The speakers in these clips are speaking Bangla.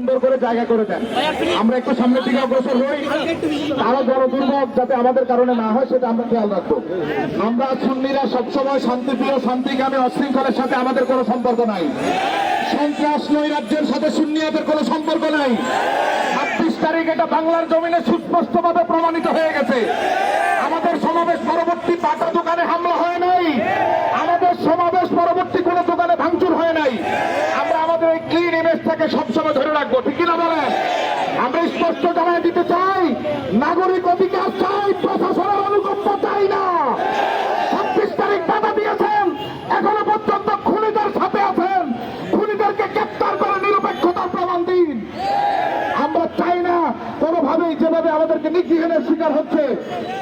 সুন্দর করে জায়গা করে দেন। আমরা একটু সামনের দিকে অগ্রসর হই। বড় দুর্ভোগ যাতে আমাদের কারণে না হয়, সেটা আমরা খেয়াল রাখব। আমরা সুন্নিরা সবসময় শান্তিপ্রিয় অশৃঙ্খলের সাথে আমাদের কোনো সম্পর্ক নাই। সন্ত্রাস নৈরাজ্যের সাথে কোনো নাই। তারিখ এটা বাংলার জমিনে সুস্পষ্টভাবে প্রমাণিত হয়ে গেছে। আমাদের সমাবেশ পরবর্তী পাটা দোকানে হামলা হয় নাই আমাদের সমাবেশ পরবর্তী কোনো দোকানে ভাঙচুর হয় নাই আমরা আমাদের এই ইমেজটাকে সবসময় ধরে রাখব, ঠিক কিনা বলেন? আমরা স্পষ্ট জানাই দিতে চাই, নাগরিক অধিকার চাই, প্রশাসনের অনুকম্প চাই না। ছাব্বিশ তারিখ বাধা দিয়েছেন, এখনও পর্যন্ত খুনিদের সাথে আছেন। খুনিদেরকে গ্রেপ্তার করে নিরপেক্ষতার প্রমাণ দিন। আমরা চাই না কোনোভাবেই যেভাবে আমাদেরকে নিগৃহীনের শিকার হচ্ছে,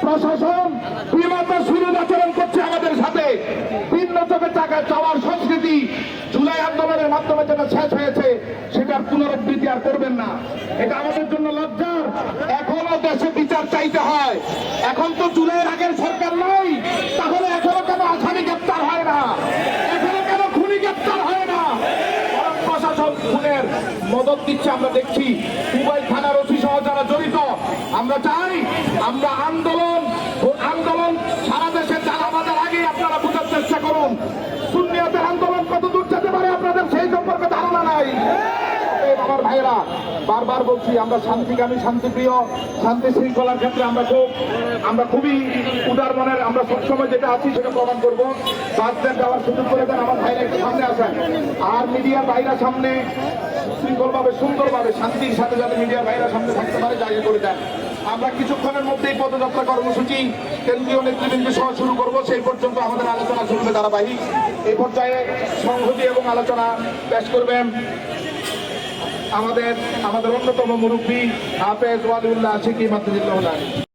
প্রশাসন বিমাতা সুরুদ আচরণ করছে আমাদের সাথে। ভিন্ন চোখে টাকা চাওয়ার সংস্কৃতি, জুলাই আন্দোলনের মাধ্যমে যেটা শেষ হয়েছে। করবেন না। এটা আমাদের জন্য লজ্জার। এখনও দেশে বিচার চাইতে হয়। এখন তো জুলাইয়ের আগের সরকার নাই। তাহলে এখনও কেন আসামি গ্রেপ্তার হয় না? এখনও কেন খুনি গ্রেপ্তার হয় না? প্রশাসন খুনের মদত দিচ্ছে, আমরা দেখছি। উভয় থানার ওসি সহ যারা জড়িত, আমরা চাই, আমরা আন্দোলন ভাইয়েরা, বারবার বলছি, আমরা শান্তিকামী শান্তিপ্রিয়, শান্তি শৃঙ্খলার ক্ষেত্রে আমরা খুব, আমরা খুবই উদার মনের, আমরা সবসময় যেটা আছি সেটা প্রমাণ করব। বাসদের যাওয়ার সুযোগ করে দেন, আমার ভাইরা একটু সামনে আসেন। আর মিডিয়ার বাইরা সামনে শৃঙ্খলভাবে, সুন্দরভাবে, শান্তির সাথে যাতে মিডিয়ার বাইরা সামনে থাকতে পারে, জায়গা করে দেন। আমরা কিছুক্ষণের মধ্যেই পদযাত্রা কর্মসূচি কেন্দ্রীয় নেতৃবৃন্দ সহ শুরু করব। সেই পর্যন্ত আমাদের আলোচনা চলবে ধারাবাহিক। এই পর্যায়ে সংহতি এবং আলোচনা পেশ করবেন আমাদের আমাদের অন্যতম মুরব্বী হাফেজ ওয়ালিউল্লাহ আশিকি মাতুল্লাহ